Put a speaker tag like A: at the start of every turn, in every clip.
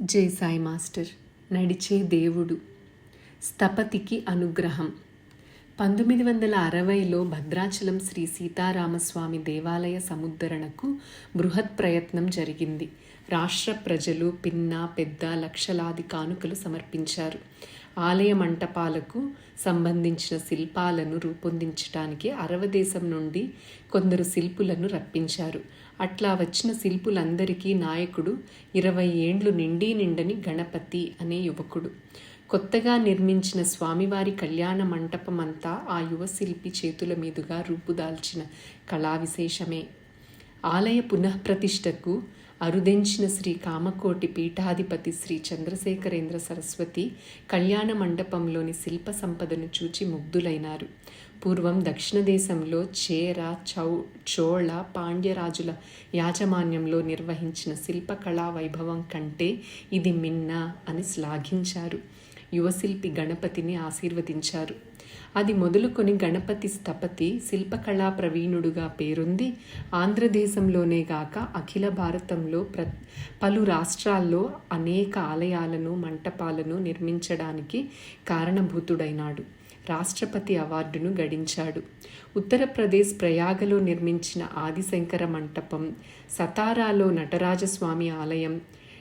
A: జై సాయి మాస్టర్. నడిచే దేవుడు. స్థపతికి అనుగ్రహం. పంతొమ్మిది వందల అరవైలో భద్రాచలం శ్రీ సీతారామస్వామి దేవాలయ సముద్ధరణకు బృహత్ ప్రయత్నం జరిగింది. రాష్ట్ర ప్రజలు పిన్న పెద్ద లక్షలాది కానుకలు సమర్పించారు. ఆలయ మంటపాలకు సంబంధించిన శిల్పాలను రూపొందించడానికి అరవదేశం నుండి కొందరు శిల్పులను రప్పించారు. అట్లా వచ్చిన శిల్పులందరికీ నాయకుడు ఇరవై ఏండ్లు నిండి నిండని గణపతి అనే యువకుడు. నిర్మించిన స్వామివారి కళ్యాణ మంటపమంతా ఆ యువ శిల్పి చేతుల మీదుగా రూపుదాల్చిన కళా విశేషమే ఆలయ పునఃప్రతిష్టకు అరుదెంచిన శ్రీ కామకోటి పీఠాధిపతి శ్రీ చంద్రశేఖరేంద్ర సరస్వతి కళ్యాణ మండపంలోని శిల్ప సంపదను చూచి ముగ్ధులైనారు. పూర్వం దక్షిణ దేశంలో చేర చౌ చోళ పాండ్యరాజుల యాజమాన్యంలో నిర్వహించిన శిల్పకళా వైభవం కంటే ఇది మిన్న అని శ్లాఘించారు. యువశిల్పి గణపతిని ఆశీర్వదించారు. అది మొదలుకొని గణపతి స్థపతి శిల్పకళా ప్రవీణుడుగా పేరొంది. ఆంధ్రదేశంలోనే గాక అఖిల భారతంలో ప్ర పలు రాష్ట్రాల్లో అనేక ఆలయాలను మంటపాలను నిర్మించడానికి కారణభూతుడైనాడు. రాష్ట్రపతి అవార్డును గడించాడు. ఉత్తరప్రదేశ్ ప్రయాగలో నిర్మించిన ఆదిశంకర మంటపం సతారాలో నటరాజస్వామి ఆలయం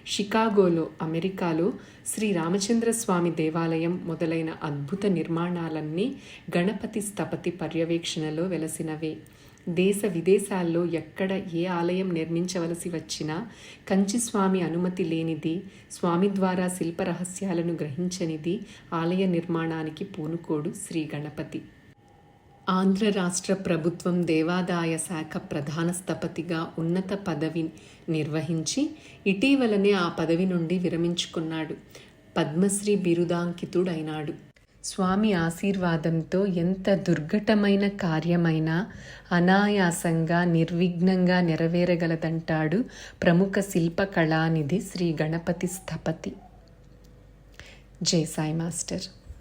A: షికాగోలో అమెరికాలో శ్రీ రామచంద్రస్వామి దేవాలయం మొదలైన అద్భుత నిర్మాణాలన్నీ గణపతి స్థపతి పర్యవేక్షణలో వెలసినవే. దేశ విదేశాల్లో ఎక్కడ ఏ ఆలయం నిర్మించవలసి వచ్చినా కంచిస్వామి అనుమతి లేనిది స్వామి ద్వారా శిల్ప రహస్యాలను గ్రహించనిది ఆలయ నిర్మాణానికి పూనుకోడు శ్రీ గణపతి. ఆంధ్ర రాష్ట్ర ప్రభుత్వం దేవాదాయ శాఖ ప్రధాన స్థపతిగా ఉన్నత పదవి నిర్వహించి ఇటీవలనే ఆ పదవి నుండి విరమించుకున్నాడు. పద్మశ్రీ బిరుదాంకితుడైనాడు. స్వామి ఆశీర్వాదంతో ఎంత దుర్ఘటమైన కార్యమైనా అనాయాసంగా నిర్విఘ్నంగా నెరవేరగలదంటాడు ప్రముఖ శిల్ప కళానిధి శ్రీ గణపతి స్థపతి. జై సాయి మాస్టర్.